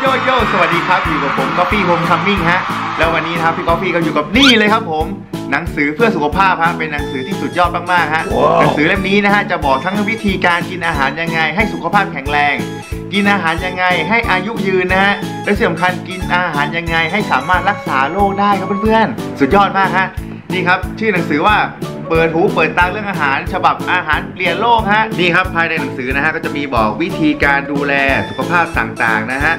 โยโยสวัสดีครับอยู่กับผมกอฟฟี่โฮมคัมมิ่งฮะแล้ววันนี้นะครับพี่กอฟฟี่ก็อยู่กับนี่เลยครับผม หนังสือเพื่อสุขภาพฮะเป็นหนังสือที่สุดยอดมากๆฮะว้าวหนังสือเล่มนี้นะฮะจะบอกทั้งวิธีการกินอาหารยังไง ให้สุขภาพแข็งแรง กินอาหารยังไงให้อายุยืนนะฮะและที่สำคัญกินอาหารยังไงให้สามารถรักษาโรคได้ครับเพื่อนๆสุดยอดมากฮะนี่ครับชื่อหนังสือว่าเปิดหูเปิดตาเรื่องอาหาร ฉบับอาหารเปลี่ยนโลกฮะนี่ครับภายในหนังสือนะฮะก็จะมีบอกวิธีการดูแลสุขภาพต่างๆนะฮะ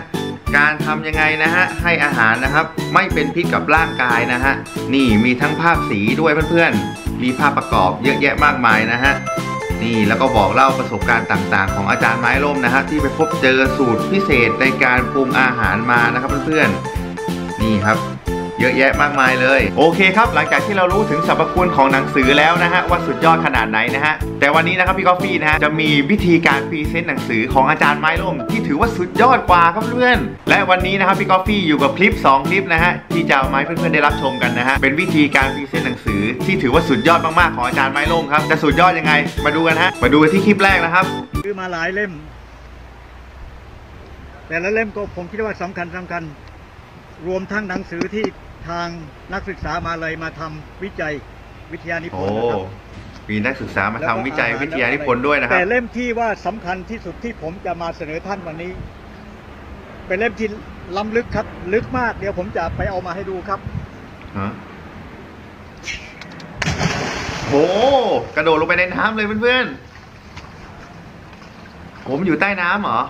การทำยังไงนะฮะให้อาหารนะครับ ไม่เป็นพิษกับร่างกายนะฮะนี่มีทั้งภาพสีด้วยเพื่อนๆ มีภาพประกอบเยอะแยะมากมายนะฮะนี่แล้วก็บอกเล่าประสบการณ์ต่างๆ ของอาจารย์ไม้ร่มนะฮะที่ไปพบเจอสูตรพิเศษในการปรุงอาหารมานะครับเพื่อนๆนี่ครับ เยอะแยะมากมายเลย โอเคครับ หลังจากที่เรารู้ถึงสรรพคุณของหนังสือแล้วนะฮะว่าสุดยอดขนาดไหนนะฮะแต่วันนี้นะครับพี่กอฟฟี่นะฮะจะมีวิธีการพรีเซนต์หนังสือของอาจารย์ไม้ร่มที่ถือว่าสุดยอดกว่าครับเพื่อนและวันนี้นะครับพี่กอฟฟี่อยู่กับคลิป 2 คลิปนะฮะที่จะมาให้เพื่อนๆได้รับชมกันนะฮะเป็นวิธีการพรีเซนต์หนังสือที่ถือว่าสุดยอดมากๆของอาจารย์ไม้ร่มครับจะสุดยอดยังไง มาดูกันฮะมาดูกันที่คลิปแรกนะครับซื้อมาหลายเล่ม แต่ละเล่มก็ผมคิดว่าสำคัญสำคัญ รวมทั้งหนังสือที่ ทางนักศึกษามาเลยมาทำวิจัยวิทยานิพโอ้นธ์นะครับ มีนักศึกษามาแล้วทำก็วิจัยอาหารวิทยานิพนธ์ด้วยนะครับ แต่เล่มที่ว่าสำคัญที่สุดที่ผมจะมาเสนอท่านวันนี้ เป็นเล่มที่ล้ำลึกครับ ลึกมาก เดี๋ยวผมจะไปเอามาให้ดูครับ ฮะโหกระโดดลงไปในน้ำเลยเพื่อนๆ ผมอยู่ใต้น้ำเหรอ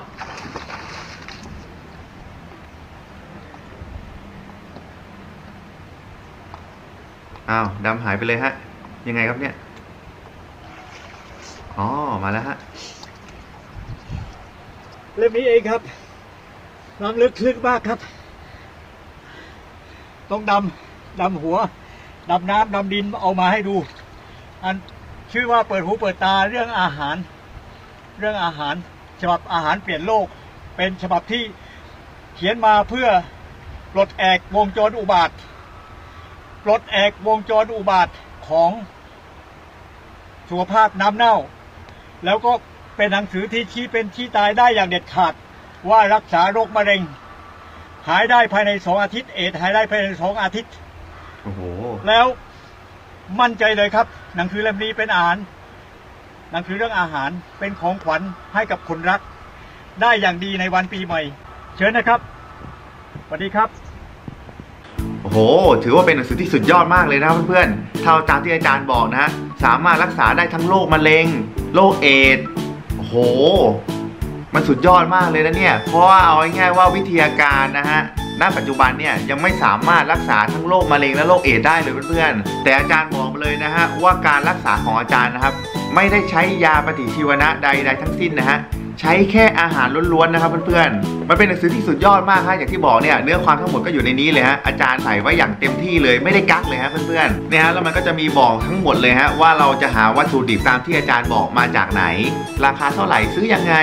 อ้าวดำหายไปเลยฮะ ยังไงครับเนี่ย อ๋อ มาแล้วฮะ เล่มนี้เองครับล้ำลึกลึกมากครับ ต้องดำดำหัวดำน้ำดำดินเอามาให้ดู อันชื่อว่าเปิดหูเปิดตาเรื่องอาหาร เรื่องอาหาร ฉบับอาหารเปลี่ยนโลก เป็นฉบับที่เขียนมาเพื่อปลดแอกวงจรอุบาท ปลดแอกวงจรอุบาทของสุขภาพน้ำเน่า แล้วก็เป็นหนังสือที่ชี้เป็นชี้ตายได้อย่างเด็ดขาด ว่ารักษาโรคมะเร็ง หายได้ภายในสองอาทิตย์ เอดส์หายได้ภายในสองอาทิตย์โอ้โหแล้วมั่นใจเลยครับ หนังสือเล่มนี้เป็นอาหาร หนังสือเรื่องอาหารเป็นของขวัญให้กับคนรัก ได้อย่างดีในวันปีใหม่ เชิญนะครับสวัสดีครับ โห ถือว่าเป็นหนังสือที่สุดยอดมากเลยนะเพื่อนๆเท่าตามที่อาจารย์บอกนะฮะสามารถรักษาได้ทั้งโรคมะเร็ง โรคเอดโห มันสุดยอดมากเลยนะเนี่ย เพราะว่าเอาง่ายๆว่าวิทยาการนะฮะณปัจจุบันเนี่ยยังไม่สามารถรักษาทั้งโรคมะเร็งและโรคเอดได้เลยเพื่อนๆ แต่อาจารย์บอกเลยนะฮะว่าการรักษาของอาจารย์นะครับ ไม่ได้ใช้ยาปฏิชีวนะใดๆทั้งสิ้นนะฮะ ใช้แค่อาหารล้วนๆนะครับเพื่อนๆ มันเป็นหนังสือที่สุดยอดมากฮะอย่างที่บอกเนี่ยเนื้อความทั้งหมดก็อยู่ในนี้เลยฮะอาจารย์ใส่ไว้อย่างเต็มที่เลยไม่ได้กักเลยฮะเพื่อนๆเนี่ยฮะแล้วมันก็จะมีบอกทั้งหมดเลยฮะว่าเราจะหาวัตถุดิบตามที่อาจารย์บอกมาจากไหน ราคาเท่าไหร่ซื้อยังไง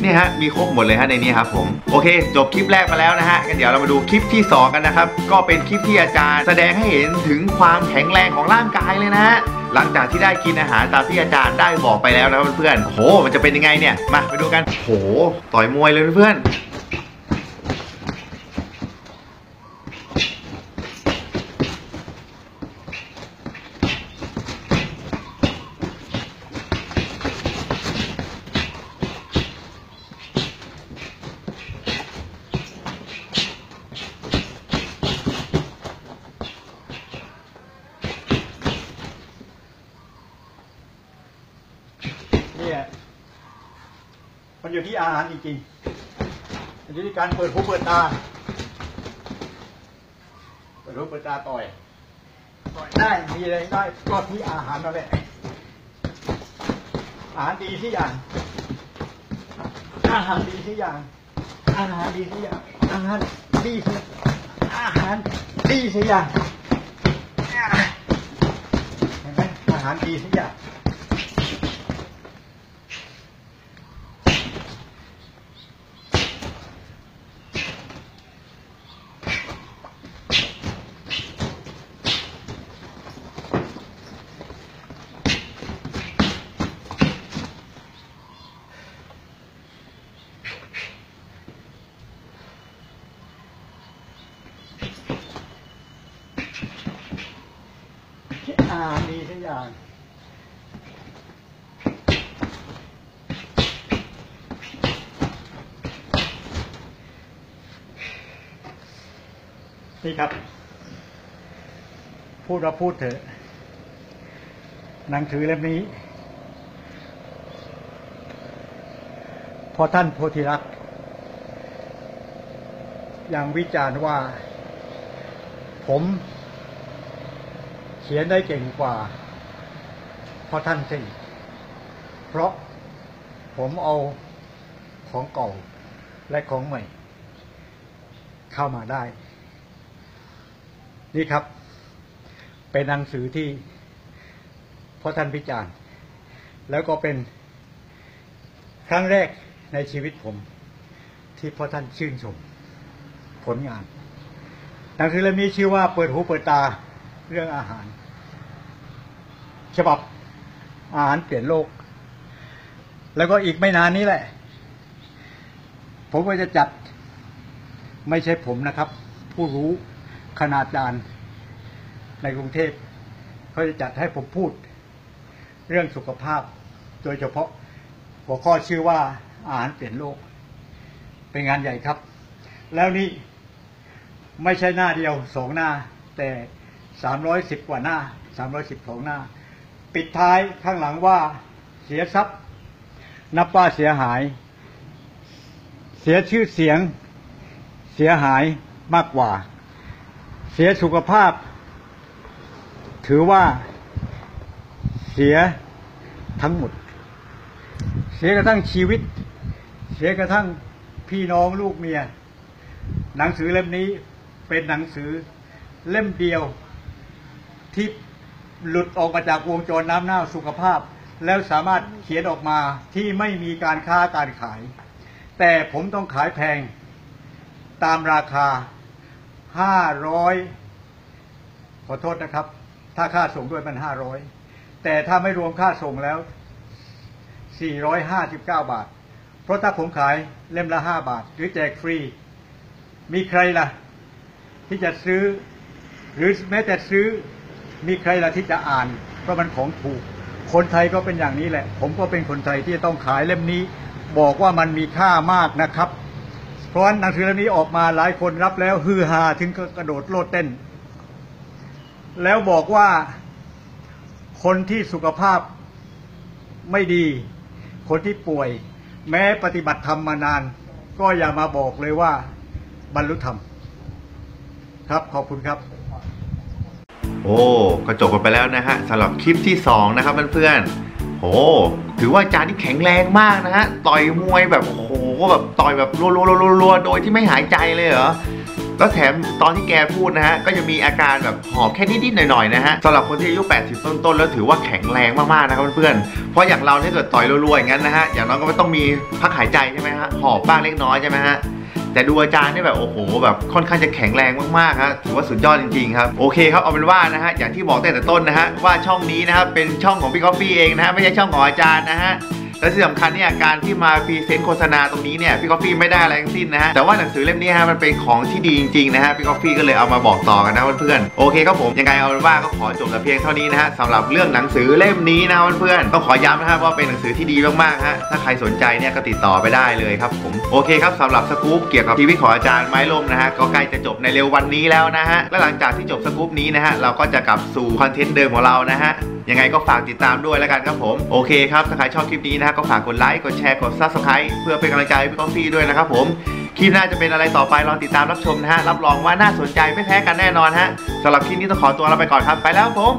เนี่ยฮะมีครบหมดเลยฮะในนี้ครับผมโอเค จบคลิปแรกมาแล้วนะฮะงั้นเดี๋ยวเรามาดูคลิปที่สองกันนะครับก็เป็นคลิปที่อาจารย์ แสดงให้เห็นถึงความแข็งแรงของร่างกายเลยนะ หลังจากที่ได้กินอาหารตามที่อาจารย์ได้บอกไปแล้วนะครับเพื่อนๆโห มันจะเป็นยังไงเนี่ย มาไปดูกันโหต่อยมวยเลยเพื่อน อยู่ที่อาหารจริงๆมันอยู่ที่การเปิดหูเปิดตา เปิดหูเปิดตาต่อย ต่อยได้ มีอะไรได้ก็ที่อาหารนั่นแหละ อาหารดีที่อย่าง อาหารดีที่อย่าง อาหารดีที่อย่าง อาหารดีที่อาหารดีที่อย่างเห็นไหมอาหารดีที่อย่าง หารดีทุกอย่าง นี่ครับ พูดว่าพูดเถอะ หนังสือเล่มนี้ พอท่านโพธิรักษ์ยังวิจารณ์ว่า ผม ขียนได้เก่งกว่าเพราะท่านสิเพราะผมเอาของเก่าและของใหม่ เข้ามาได้ นี่ครับ เป็นหนังสือที่พ่อท่านวิจารณ์ แล้วก็เป็นครั้งแรกในชีวิตผม ที่พ่อท่านชื่นชม ผลงานหนังสือเล่มนี้ชื่อว่าเปิดหูเปิดตาเรื่องอาหาร ฉบับอาหารเปลี่ยนโลก แล้วก็อีกไม่นานนี้แหละ ผมก็จะจัด ไม่ใช่ผมนะครับ ผู้รู้ขนาดจารย์ในกรุงเทพเขาจะจัดให้ผมพูด เรื่องสุขภาพ โดยเฉพาะหัวข้อชื่อว่าอาหารเปลี่ยนโลก เป็นงานใหญ่ครับ แล้วนี่ไม่ใช่หน้าเดียวสองหน้า แต่สามร้อยสิบกว่าหน้าสามร้อยสิบสองหน้า ปิดท้ายข้างหลังว่าเสียทรัพย์ นับว่าเสียหาย เสียชื่อเสียง เสียหายมากกว่า เสียสุขภาพ ถือว่าเสียทั้งหมด เสียกระทั่งชีวิต เสียกระทั่งพี่น้องลูกเมีย หนังสือเล่มนี้เป็นหนังสือเล่มเดียวที่ หลุดออกมาจากวงจรน้ำเน่าสุขภาพ แล้วสามารถเขียนออกมาที่ไม่มีการค้าการขาย แต่ผมต้องขายแพงตามราคาห้าร้อยขอโทษนะครับ ถ้าค่าส่งด้วยมันห้าร้อยแต่ถ้าไม่รวมค่าส่งแล้วสี่ร้อยห้าสิบเก้าบาท เพราะถ้าผมขายเล่มละห้าบาท หรือแจกฟรี มีใครล่ะ ที่จะซื้อ หรือแม้แต่ซื้อ มีใครละที่จะอ่านเพราะมันของถูก คนไทยก็เป็นอย่างนี้แหละ ผมก็เป็นคนไทยที่จะต้องขายเล่มนี้ บอกว่ามันมีค่ามากนะครับ เพราะฉะนั้นหนังสือเล่มนี้ออกมาหลายคนรับแล้วฮือฮาถึงก็กระโดดโลดเต้น แล้วบอกว่าคนที่สุขภาพไม่ดี คนที่ป่วย แม้ปฏิบัติธรรมมานาน ก็อย่ามาบอกเลยว่าบรรลุธรรม ครับขอบคุณครับ โอ้ก็จบกันไปแล้วนะฮะสำหรับคลิปที่ 2 นะครับเพื่อนๆโอ้ถือว่าจารย์นี่แข็งแรงมากนะฮะต่อยมวยแบบโอ้โหแบบต่อยแบบรัวๆๆๆๆโดยที่ไม่หายใจเลยเหรอแล้วแถมตอนที่แกพูดนะฮะก็จะมีอาการแบบหอบแค่นิดๆหน่อยๆนะฮะสำหรับคนที่อายุ 80 ต้นๆ แล้วถือว่าแข็งแรงมากๆนะครับเพื่อนๆเพราะอย่างเราถ้าเกิดต่อยรัวๆอย่างนั้นนะฮะอย่างน้อยก็ไม่ต้องมีพักหายใจใช่ไหมฮะหอบบ้างเล็กน้อยใช่ไหมฮะ แต่ดูอาจารย์นี่แบบโอ้โหแบบค่อนข้างจะแข็งแรงมากๆครับถือว่าสุดยอดจริงๆครับโอเคครับเอาเป็นว่านะฮะอย่างที่บอกตั้งแต่ต้นนะฮะว่าช่องนี้นะครับเป็นช่องของพี่กอฟฟี่เองนะฮะไม่ใช่ช่องของอาจารย์นะฮะ และที่สำคัญเนี่ยการที่มาพรีเซนต์โฆษณาตรงนี้เนี่ยพี่กอฟฟี่ไม่ได้อะไรทั้งสิ้นนะฮะแต่ว่าหนังสือเล่มนี้ฮะมันเป็นของที่ดีจริงๆนะฮะพี่กอฟฟี่ก็เลยเอามาบอกต่อกันนะเพื่อนๆโอเคครับผมยังไงเอาเป็นว่าก็ขอจบแต่เพียงเท่านี้นะฮะสำหรับเรื่องหนังสือเล่มนี้นะเพื่อนๆต้องขอย้ำนะครับว่าเป็นหนังสือที่ดีมากๆฮะถ้าใครสนใจเนี่ยก็ติดต่อไปได้เลยครับผมโอเคครับสำหรับสกู๊ปเกี่ยวกับชีวิตของอาจารย์ไม้ลมนะฮะก็ใกล้จะจบในเร็ววันนี้แล้วนะฮะและหลังจากที่จบสกู๊ปนี้นะฮะเราก็จะกลับสู่คอนเทนต์เดิมของเรานะฮะยังไงก็ฝากติดตามด้วยแล้วกันครับผมโอเคครับถ้าใครชอบคลิปนี้นะก็ฝากกดไลค์กดแชร์กด subscribe เพื่อเป็นกำลังใจให้พี่กอฟฟี่ด้วยนะครับผมคลิปหน้าจะเป็นอะไรต่อไปลองติดตามรับชมนะฮะรับรองว่าน่าสนใจไม่แพ้กันแน่นอนฮะสำหรับคลิปนี้ต้องขอตัวลาไปก่อนครับไปแล้วครับผม